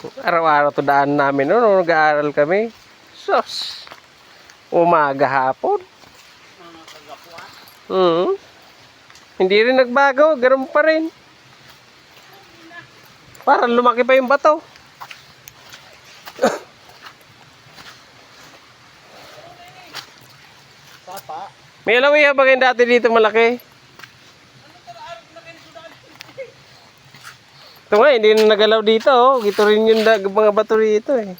Araw-araw to daan namin no, nung nag-aaral kami. Sus! Umaga hapon. Hmm. Hindi rin nagbago, ganun pa rin. Parang lumaki pa yung bato. Papa. May alawihan ba kayo dati dito malaki? Ito nga, hindi na nagalaw dito. Oh. Ito rin yung dag- mga bato dito eh.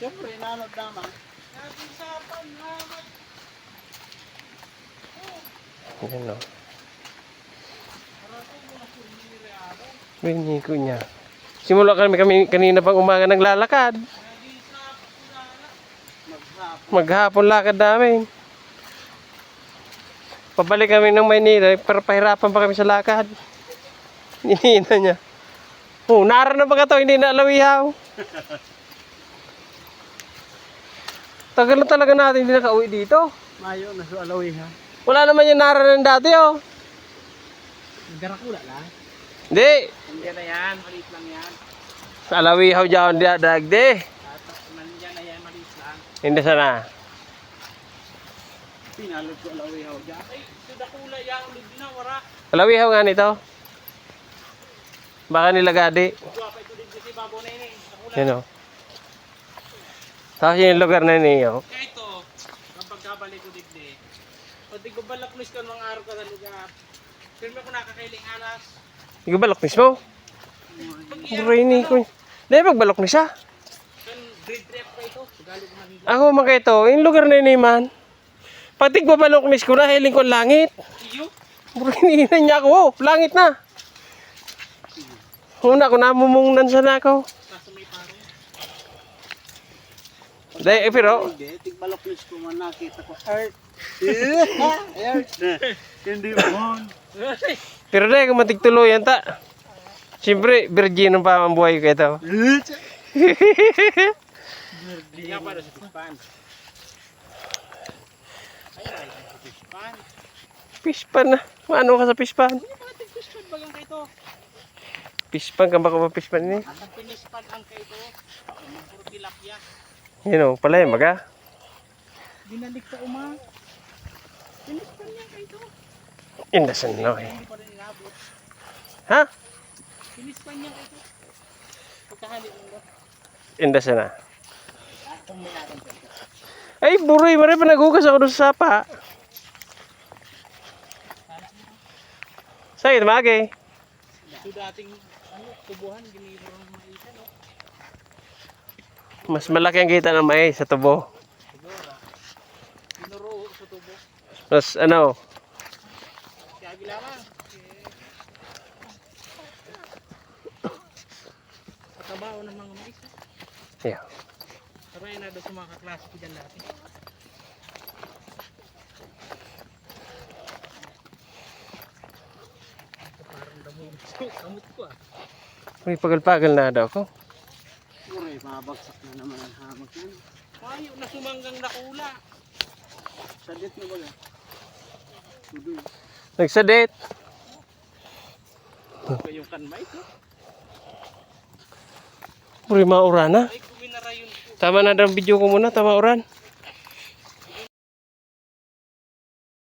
Siyempre, nanod naman. Yan o. Binyi ko niya. Simula kami, kami kanina pang umaga naglalakad. Maghapon. Maghapon lakad namin. Pabalik kami ng Maynila, pero pahirapan pa kami sa lakad. Hinihina niya. Oh, nara na ba ka to? Hindi na alawihaw. Tagal na talaga natin hindi nakauwi dito. Mayo, naso alawi ha. Wala naman yung nara ng dati oh. Garakula lang. Hindi. Nandiyan na yan, maliit lang yan. Sa alawihaw dyan. Tata, nandiyan na yan, maliit lang. Hindi sana. Pinalod ko alawi ho dyan. Ay, sudakula yan, ulit din na, wara. Alawihaw nga nito. Baka nilagadi. Yun. Yan o. Tapos yung lugar na niyo. Kaya ito, kapag kabalik ko digdi, pati ko balaklis ka mga araw ka sa lugar. Pero ko nakakailing alas. Hindi ko balok mismo. Buray ni ko. Hindi, magbalok ni siya. Grade 3 pa ito. Ako mga ito, yung lugar na ni man. Pati ko balok ni ko na, hiling ko langit. Ni niya ako, oh, langit na. Una ko namumungnan sa nako. Kaso may parang. Hindi, eh, pero, Hindi, tigbalaklis ko man nakita ko. Earth. Earth. Hindi mo. pero dahil kung matigtuluyan ta. Siyempre, virgin pa ang buhay ko ito. Hindi nga para sa ay, sa pispan. Pispan na. Maano ka sa pispan? Hindi ba natin pispan bagang kayo ito? Pispan ka ba ka ba pispan ni? Ang pinispan ang kayo ito. Ang puro tilapia. Yun o, pala yung maga. Binalik sa uma. Pinispan niya kayo ito. Indasan no eh. Pa. Ha? Pinispan niya kayo ito. Pagkahali mo. Indasan na. Kung may natin ito. Ay, buray, maray pa naghugas ako sa sapa. Sakit, magay. Ito dating ano, tubuhan, giniro ng maisa, no? Mas malaki ang kita ng mais sa tubo. Ginuro sa tubo. Mas ano, Kaya lamang. Katrabaho ng mga mais. yeah. Saray na doon sa mga kaklase ko dyan dati. Parang damo kamot ko ah. May pagal-pagal na daw ako. Siguro eh, mabagsak na naman ang hamag yun. Mayo na sumanggang nakula. Sadit na baga. Tudoy. Nagsadit. Kayong kanmay ko. Buray, maura na. Ay, ko. Tama na daw video ko muna, tama oran.